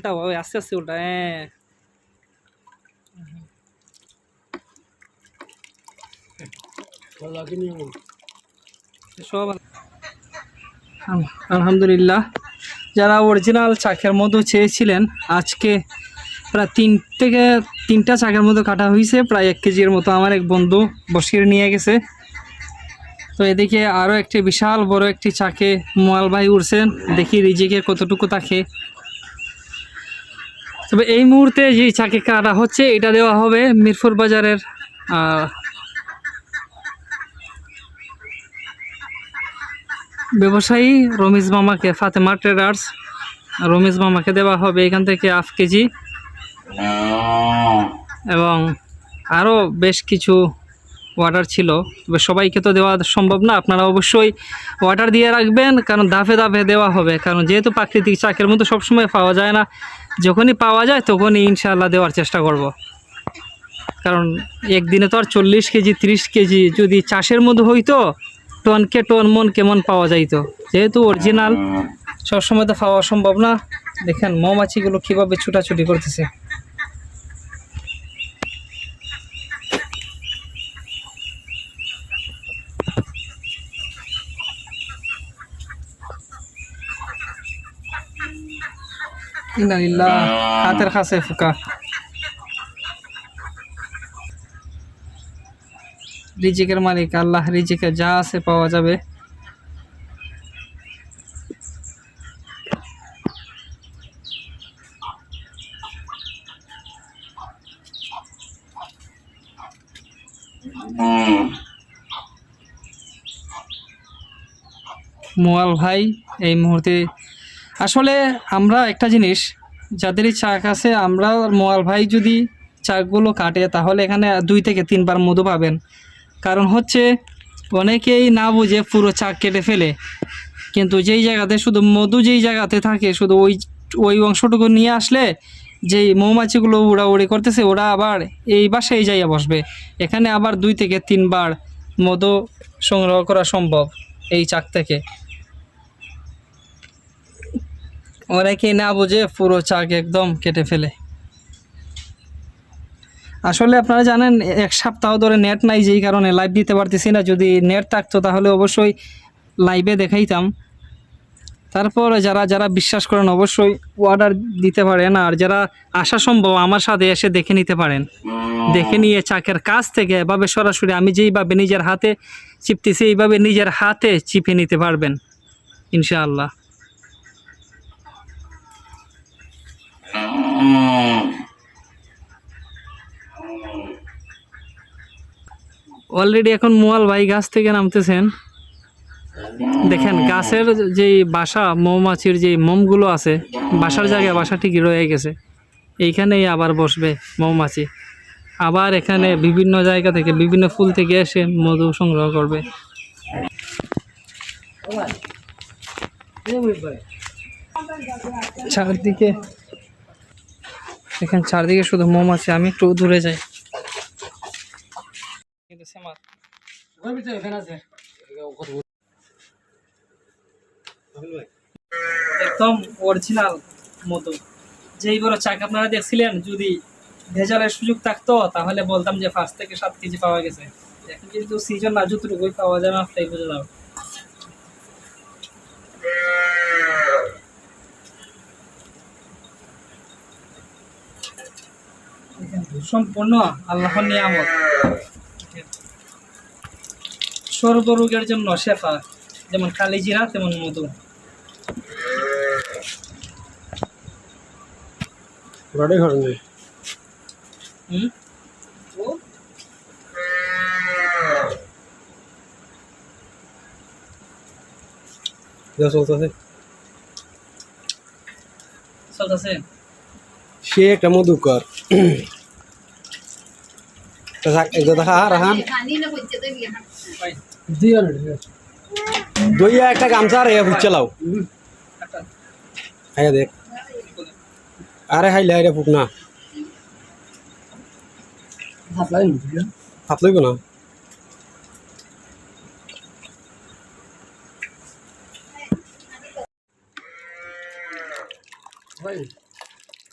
উল্টা ওই আস্তে আস্তে উল্টা হ্যাঁ সব আলহামদুলিল্লাহ যারা অরিজিনাল চাকের মধু চেয়েছিলেন আজকে প্রায় তিন থেকে তিনটা চাকের মতো কাটা হয়েছে প্রায় এক কেজির মতো আমার এক বন্ধু বসিয়ে নিয়ে গেছে। তো এদিকে আরও একটি বিশাল বড় একটি চাকে মোয়াল ভাই উঠছেন দেখি রিজিকে কতটুকু তাকে তবে এই মুহূর্তে যে চাকে কাটা হচ্ছে এটা দেওয়া হবে মিরপুর বাজারের ব্যবসায়ী রমিজ মামাকে ফাতেমা ট্রেডার্স। রমিজ মামাকে দেওয়া হবে এখান থেকে হাফ কেজি। এবং আরও বেশ কিছু অর্ডার ছিল। তবে সবাইকে তো দেওয়া সম্ভব না। আপনারা অবশ্যই অর্ডার দিয়ে রাখবেন, কারণ ধাপে ধাপে দেওয়া হবে। কারণ যেহেতু প্রাকৃতিক চাকের মতো সবসময় পাওয়া যায় না, যখনই পাওয়া যায় তখনই ইনশাল্লাহ দেওয়ার চেষ্টা করব। কারণ একদিনে তো আর চল্লিশ কেজি, ত্রিশ কেজি যদি চাষের মধ্যে হইতো, টনকে টন মন কেমন পাওয়া যাইতো। যেহেতু অরিজিনাল সবসময় তো পাওয়া সম্ভব না। দেখেন মৌমাছিগুলো কীভাবে ছুটাছুটি করতেছে। ইন্নালিল্লাহ হাতের কাছে ফুকা। রিজিকের মালিক আল্লাহ রিজিকে যা আছে পাওয়া যাবে। মোয়াল ভাই এই মুহূর্তে আসলে আমরা একটা জিনিস যাদেরই চাক আছে, আমরা মোয়াল ভাই যদি চাকগুলো কাটে, তাহলে এখানে দুই থেকে তিনবার মধু পাবেন। কারণ হচ্ছে, অনেকেই না বুঝে পুরো চাক কেটে ফেলে। কিন্তু যেই জায়গাতে শুধু মধু যেই জায়গাতে থাকে, শুধু ওই ওই অংশটুকু নিয়ে আসলে, যেই মৌমাছিগুলো উড়াউড়ি করতেছে, ওরা আবার এই বাসায় যাইয়া বসবে। এখানে আবার দুই থেকে তিনবার মধু সংগ্রহ করা সম্ভব, এই চাক থেকে। অনেকেই না বুঝে পুরো চাক একদম কেটে ফেলে। আসলে আপনারা জানেন, এক সপ্তাহ ধরে নেট নাই যেই কারণে লাইভ দিতে পারতেছি না। যদি নেট থাকতো তাহলে অবশ্যই লাইভে দেখাইতাম। তারপর যারা যারা বিশ্বাস করেন অবশ্যই অর্ডার দিতে পারেন আর যারা আসা সম্ভব আমার সাথে এসে দেখে নিতে পারেন। দেখে নিয়ে চাকের কাছ থেকে এভাবে সরাসরি আমি যেইভাবে নিজের হাতে চিপতেছি, এইভাবে নিজের হাতে চিপে নিতে পারবেন, ইনশাআল্লাহ। অলরেডি এখন মোয়াল ভাই গাছ থেকে নামতেছেন। দেখেন, গাছের যে বাসা, মৌমাছির যে মোমগুলো আছে, বাসার জায়গায় বাসা ঠিক রয়ে গেছে। এইখানেই আবার বসবে মৌমাছি। আবার এখানে বিভিন্ন জায়গা থেকে, বিভিন্ন ফুল থেকে এসে মধু সংগ্রহ করবে। চারদিকে এখানে চারদিকে শুধু মোম আছে, আমি একটু দূরে যাই। একদম অরিজিনাল মধু যেই বড় চাক আপনারা দেখছিলেন, যদি ভেজালের সুযোগ থাকতো, তাহলে বলতাম যে পাঁচ থেকে সাত কেজি পাওয়া গেছে। এখন কিন্তু সিজন না, যতটুকুই পাওয়া যায় না বুঝে যাও সম্পূর্ণ আল্লাহর নিয়ামত। সর্বরোগের জন্য শেফা যেমন কালিজিরা তেমন মধু। গাড়ি ঘর নেই। হুম? চলতেছে। চলতেছে। সে একটা মধুকর। একদম দেখা রাহান ভাই দইয়া একটা গামছা রে ফুট চালাও একটা আয়া দেখ আরে হাইলে হাইলে ফুক না হাত লইব না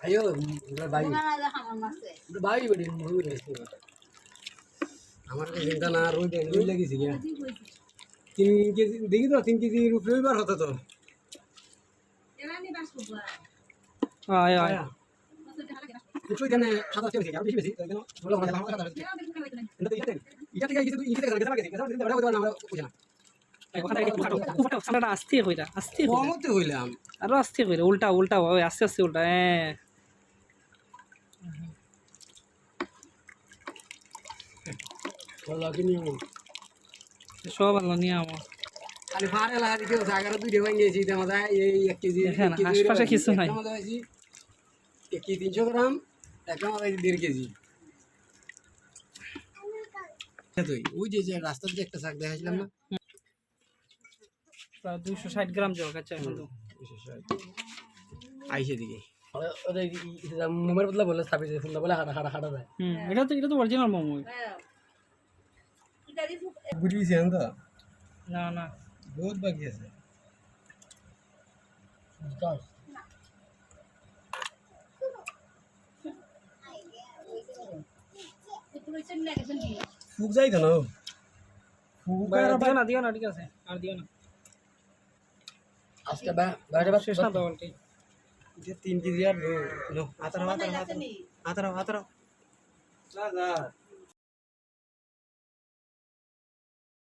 আইও ভাই ভাই বেটি আমার চিন্তা না। লাগিয়েছি গিয়া। তিন কেজি দেখি তো তিন কেজি রবিবার হতো তো। আয় আয়। নিশ্চয়ই জানে সাদা চেয়েছি আর বেশি বেশি। এখানে বলে আমরা সাদা সাদা এটা তো ইটা ইটা থেকে কিছু ইটা থেকে গেছে গেছে গেছে ওটা বলতে আমরা বুঝি না। আস্তে হইলাম। আরও আস্তে কইরা উল্টা উল্টা ওই আস্তে আস্তে উল্টা হ্যাঁ। সব ভালো নিয়ে আমার খালি ফার এলা দিকে দুইটা ভাঙ গেছি আমাদের এই এক কেজি আশপাশে কিছু নাই। এক কেজি তিনশো গ্রাম একটা আমাদের দেড় কেজি ওই যে যে রাস্তার যে একটা শাক দেখাছিলাম না প্রায় দুইশো ষাট গ্রাম জল তো। আইসে দিকে। মোমের বদলা বলে স্থাপিত ফুলটা বলে হাঁটা হাঁটা হাঁটা যায় এটা তো এটা তো অরিজিনাল মোমো বুঝিয়েছি তো না না বহুত বাকি আছে ফুক যাই তো না ফুক দিও না দিও না ঠিক আছে আর দিও না আজকে বাইরে শেষ না তো অলরেডি যে তিন কেজি আর নো আতারাও আতারাও আতারাও আতারাও আতারাও না